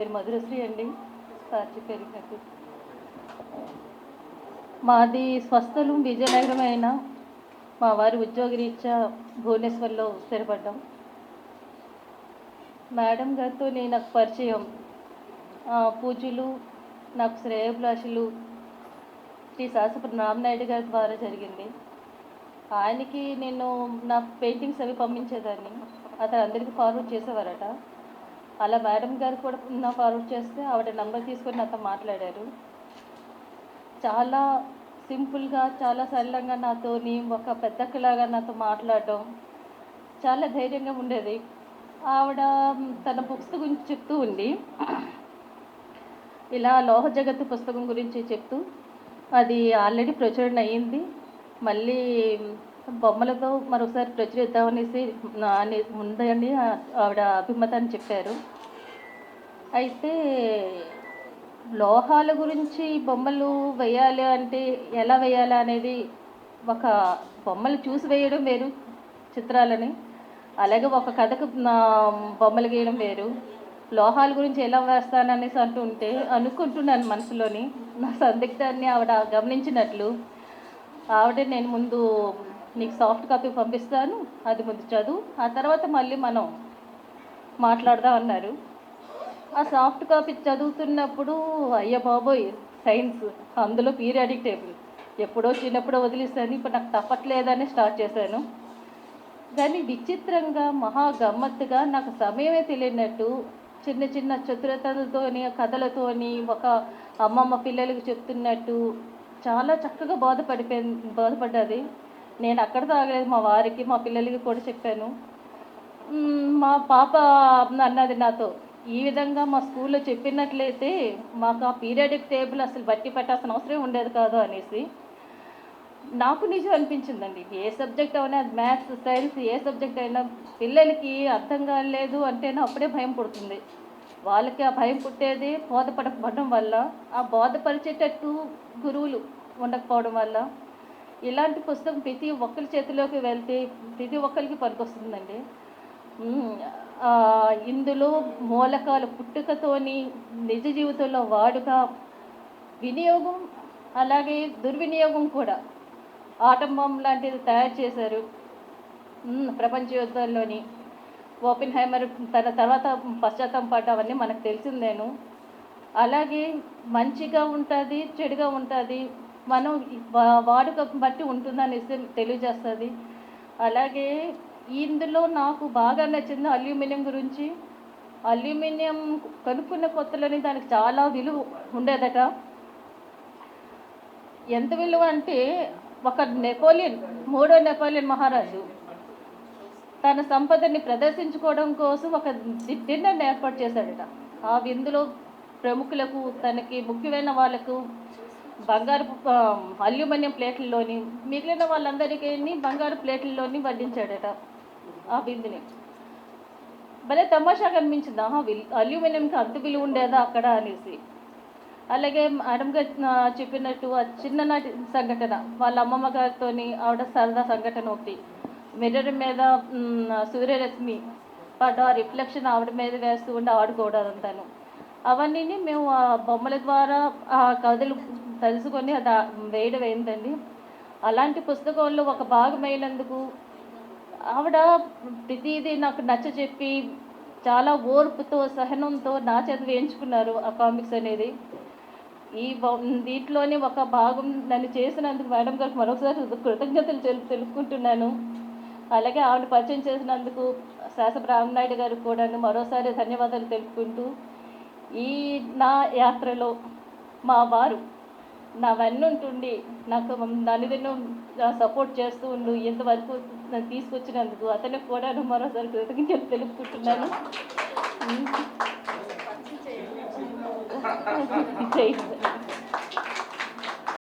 పేరు మధురశ్రీ అండి. సాక్షి పేరు మాది స్వస్థలం విజయనగరం అయిన మా వారి ఉద్యోగరీత్యా భువనేశ్వర్లో స్థిరపడ్డాం. మేడం గారితో నేను నాకు పరిచయం. పూజలు నాకు శ్రేయభిలాషులు శ్రీ శాసపతి రామనాయుడు గారి ద్వారా జరిగింది. ఆయనకి నేను నా పెయింటింగ్స్ అవి పంపించేదాన్ని. అతను అందరికీ ఫార్వర్డ్ చేసేవారట. అలా మేడం గారు కూడా నా ఫార్వర్డ్ చేస్తే ఆవిడ నంబర్ తీసుకొని నాతో మాట్లాడారు. చాలా సింపుల్గా చాలా సరళంగా నాతోని ఒక పెద్దక్కలాగా నాతో మాట్లాడడం చాలా ధైర్యంగా ఉండేది. ఆవిడ తన బుక్స్ గురించి చెప్తూ ఉండి ఇలా లోహ జగత్తు పుస్తకం గురించి చెప్తూ అది ఆల్రెడీ ప్రచురణ అయ్యింది మళ్ళీ బొమ్మలతో మరొకసారి ప్రచురిద్దామనేసి నా- ఉందని ఆవిడ అభిమతాన్ని చెప్పారు. అయితే లోహాల గురించి బొమ్మలు వేయాలి అంటే ఎలా వేయాలి అనేది ఒక బొమ్మలు చూసి వేయడం వేరు చిత్రాలని. అలాగే ఒక కథకు నా బొమ్మలు గీయడం వేరు. లోహాల గురించి ఎలా వేస్తాననేసి అంటుంటే అనుకుంటున్నాను మనసులోని. నా సందిగ్ధాన్ని ఆవిడ గమనించినట్లు. ఆవిడ నేను ముందు నీకు సాఫ్ట్ కాపీ పంపిస్తాను అది ముందు చదువు. ఆ తర్వాత మళ్ళీ మనం మాట్లాడదాం అన్నారు. ఆ సాఫ్ట్ కాపీ చదువుతున్నప్పుడు అయ్య బాబోయ్ సైన్స్ అందులో పీరియాడిక్ టేబుల్ ఎప్పుడో చిన్నప్పుడో వదిలేసాను ఇప్పుడు నాకు తప్పట్లేదని స్టార్ట్ చేశాను. కానీ విచిత్రంగా మహా గమ్మత్తుగా నాకు సమయమే తెలియనట్టు చిన్న చిన్న చతురతలతోని కథలతోని ఒక అమ్మమ్మ పిల్లలకు చెప్తున్నట్టు చాలా చక్కగా బాధపడిపోయింది బాధపడ్డది. నేను అక్కడ తాగలేదు మా వారికి మా పిల్లలకి కూడా చెప్పాను. మా పాప అన్నది నాతో ఈ విధంగా మా స్కూల్లో చెప్పినట్లయితే మాకు ఆ పీరియాడిక్ టేబుల్ అసలు బట్టి పెట్టాల్సిన అవసరం ఉండేది కాదు అనేసి నాకు నిజం అనిపించిందండి. ఏ సబ్జెక్ట్ అయినా మ్యాథ్స్ సైన్స్ ఏ సబ్జెక్ట్ అయినా పిల్లలకి అర్థం కాలేదు అంటేనే అప్పుడే భయం పుడుతుంది. వాళ్ళకి ఆ భయం పుట్టేది బోధపడకపోవడం వల్ల ఆ బోధపరిచేటట్టు గురువులు ఉండకపోవడం వల్ల ఇలాంటి పుస్తకం ప్రతి ఒక్కరి చేతిలోకి వెళ్తే ప్రతి ఒక్కరికి పనికొస్తుందండి. ఇందులో మూలకాల పుట్టుకతోని నిజ జీవితంలో వాడుక వినియోగం అలాగే దుర్వినియోగం కూడా. ఆటం లాంటిది తయారు చేశారు. ప్రపంచ యుద్ధాల్లోని ఓపెన్ హైమర్ తన తర్వాత పశ్చాత్తాపం పడ్డ అవన్నీ మనకు తెలిసిందేను. అలాగే మంచిగా ఉంటుంది చెడుగా ఉంటుంది మనం వాడుక బట్టి ఉంటుందనేసి తెలియజేస్తుంది. అలాగే ఇందులో నాకు బాగా నచ్చింది అల్యూమినియం గురించి. అల్యూమినియం కనుక్కున్న కొత్తలోని దానికి చాలా విలువ ఉండేదట. ఎంత విలువ అంటే ఒక నెపోలియన్ మూడో నెపోలియన్ మహారాజు తన సంపదని ప్రదర్శించుకోవడం కోసం ఒక డిన్నర్ని ఏర్పాటు చేశాడట. ఆ విందులో ప్రముఖులకు తనకి ముఖ్యమైన వాళ్ళకు బంగారు అల్యూమినియం ప్లేట్లలోని మిగిలిన వాళ్ళందరికీ బంగారు ప్లేట్లలోని వడ్డించాడట ఆ విందుని భలే తమాషాగా అనిపించింది ఆహా విల్ అల్యూమినియంకి అంత విలువ ఉండేదా అక్కడ అనేసి. అలాగే మేడం గారు చెప్పినట్టు ఆ చిన్ననాటి సంఘటన వాళ్ళ అమ్మమ్మ గారితో ఆవిడ సరదా సంఘటన ఒకటి. మిర్రర్ మీద సూర్యరశ్మి పడ్డ ఆ రిఫ్లెక్షన్ ఆవిడ మీద వేస్తూ ఉండి ఆడుకోవడం అంతాను. అవన్నీ మేము ఆ బొమ్మల ద్వారా ఆ కథలు తెలుసుకొని అది వేయడం ఏంటండి? అలాంటి పుస్తకంలో ఒక భాగం అయినందుకు ఆవిడ ప్రతిదీ నాకు నచ్చ చెప్పి చాలా ఓర్పుతో సహనంతో నా చేత వేయించుకున్నారు ఆ కామిక్స్ అనేది. ఈ బొ- దీంట్లోనే ఒక భాగం నన్ను చేసినందుకు మేడం గారికి మరొకసారి కృతజ్ఞతలు తెలు తెలుపుకుంటున్నాను. అలాగే ఆవిడ పరిచయం చేసినందుకు శాసన రామనాయుడు గారికి కూడా మరోసారి ధన్యవాదాలు తెలుపుకుంటూ ఈ నా యాత్రలో మా వారు నా వెన్నుంటుండి నాకు నన్ను సపోర్ట్ చేస్తూ ఉండు ఇంతవరకు నన్ను తీసుకొచ్చినందుకు అతనికి కూడా మరోసారి కృతజ్ఞతలు తెలుపుకుంటున్నాను. హింద్.